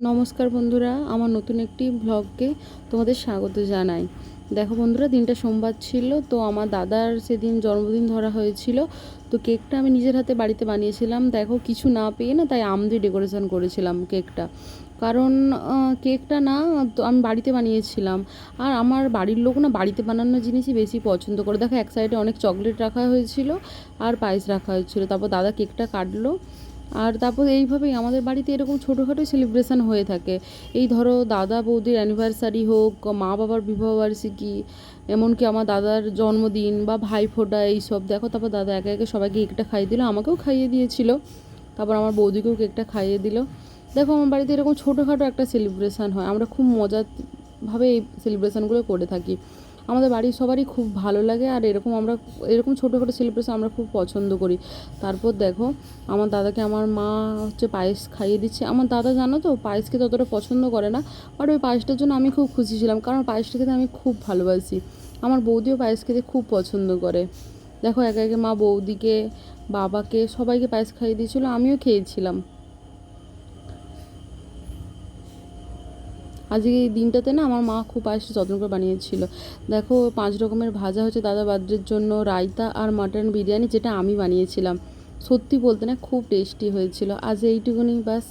নমস্কার বন্ধুরা, আমার নতুন একটি ব্লগকে তোমাদের স্বাগত জানাই। দেখো বন্ধুরা, দিনটা সোমবার ছিল, তো আমার দাদার সেদিন জন্মদিন ধরা হয়েছিল, তো কেকটা আমি নিজের হাতে বাড়িতে বানিয়েছিলাম। দেখো, কিছু না পেয়ে না তাই আম দিয়ে ডেকোরেশন করেছিলাম কেকটা। কারণ কেকটা না, তো আমি বাড়িতে বানিয়েছিলাম। আর আমার বাড়ির লোক না বাড়িতে বানানো জিনিসই বেশি পছন্দ করে। দেখো, এক সাইডে অনেক চকলেট রাখা হয়েছিল আর পায়েস রাখা হয়েছিল। তারপর দাদা কেকটা কাটলো। আর তারপর এইভাবেই আমাদের বাড়িতে এরকম ছোটোখাটো সেলিব্রেশান হয়ে থাকে। এই ধরো দাদা বৌদির অ্যানিভার্সারি হোক, মা বাবার বিবাহবার্ষিকী এমনকি আমার দাদার জন্মদিন বা ভাইফোঁটা এইসব। দেখো তারপর দাদা একে একে সবাইকে কেকটা খাইয়ে দিল, আমাকেও খাইয়ে দিয়েছিল। তারপর আমার বৌদিকেও কেকটা খাইয়ে দিল। দেখো আমার বাড়িতে এরকম ছোটোখাটো একটা সেলিব্রেশন হয়। আমরা খুব মজাভাবে এই সেলিব্রেশনগুলো করে থাকি। আমাদের বাড়ির সবারই খুব ভালো লাগে আর এরকম আমরা, এরকম ছোটোখাটো সেলিব্রেশন আমরা খুব পছন্দ করি। তারপর দেখো, আমার দাদাকে আমার মা হচ্ছে পায়েস খাইয়ে দিচ্ছে। আমার দাদা জানো তো পায়েস খেতে অতটা পছন্দ করে না বাট ওই পায়েসটার জন্য আমি খুব খুশি ছিলাম, কারণ পায়েসটা খেতে আমি খুব ভালোবাসি। আমার বৌদিও পায়েস খেতে খুব পছন্দ করে। দেখো, একে একে মা বৌদিকে, বাবাকে সবাইকে পায়েস খাইয়ে দিয়েছিলো, আমিও খেয়েছিলাম। আজকে এই দিনটাতে না আমার মা খুব পায়েসটা যত্ন করে বানিয়েছিল। দেখো, পাঁচ রকমের ভাজা হচ্ছে দাদা বাদ্রের জন্য, রায়তা আর মাটন বিরিয়ানি যেটা আমি বানিয়েছিলাম। সত্যি বলতে না, খুব টেস্টি হয়েছিল। আজ এইটুকুনি বাস